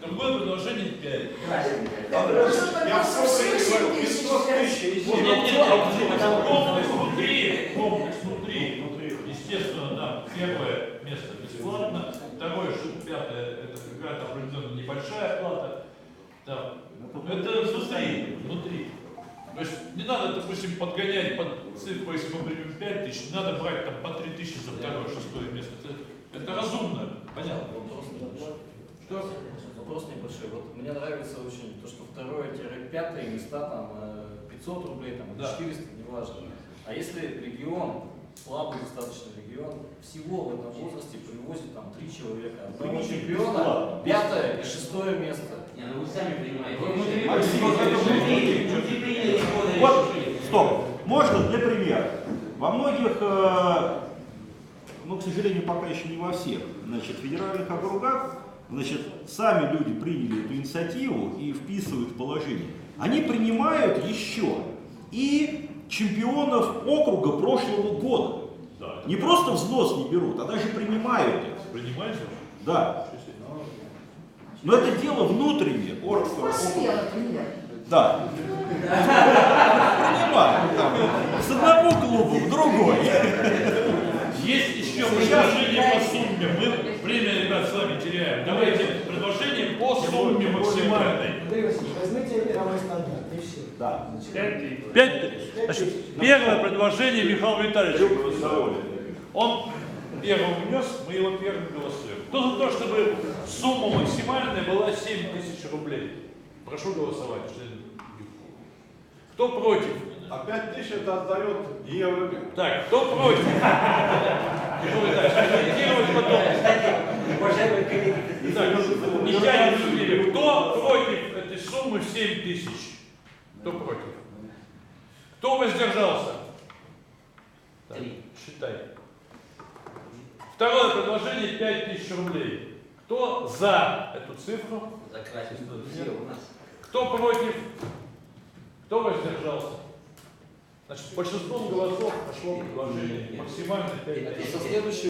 Другое предложение 5. Я все согласен, 500 тысяч. Нет, нет, нет, комплекс внутри, комплекс внутри. Естественно, да, первое место бесплатно, второе, что пятое, это какая-то определенная небольшая плата. Да. Это внутри, внутри. То есть не надо, допустим, подгонять под цифру, если мы примем 5 тысяч, не надо брать там по 3 тысячи за второе, шестое место. Это, это разумно, понятно. Вопрос небольшой. Что? Небольшой. Вот мне нравится очень то, что второе-пятое места там э, 500 рублей, там, Да. 400, неважно. А если регион, слабый достаточно регион, всего в этом возрасте привозит там три человека, одного чемпиона, пятое и шестое место. Не, ну вы сами Вы. Максим, Вы исходное Вот, стоп. Можно для примера. Во многих, э, ну, к сожалению, пока еще не во всех, значит, федеральных округах, значит, сами люди приняли эту инициативу и вписывают в положение. Они принимают еще и чемпионов округа прошлого года. Да. Не просто взнос не берут, а даже принимают их. Принимаете? Да. Но это дело внутреннее. Ор- Москве, например. Да. Принимают. С одного клуба в другой. Есть еще предложение по сумме. Мы время, ребят, с вами теряем. Давайте предложение по сумме максимальной. Андрей Васильевич, возьмите мировой стандарт, и все. Да. Пять. Значит, первое предложение Михаила Витальевича. Он первым внес, мы его первым голосуем. Кто за то, чтобы сумма максимальная была 7 тысяч рублей? Прошу голосовать. Кто против? А 5 тысяч это отдает евро. Так, кто против? Михаил Витальевич, комментировать потом. Уважаемые коллеги, Так, не тянет время. Кто против этой суммы в 7 тысяч? Кто против? Кто воздержался? Так, Три. считай. Второе предложение 5 тысяч рублей. Кто за эту цифру? Кто против? Кто воздержался? Значит, большинством голосов пошло предложение максимально 5 И тысяч.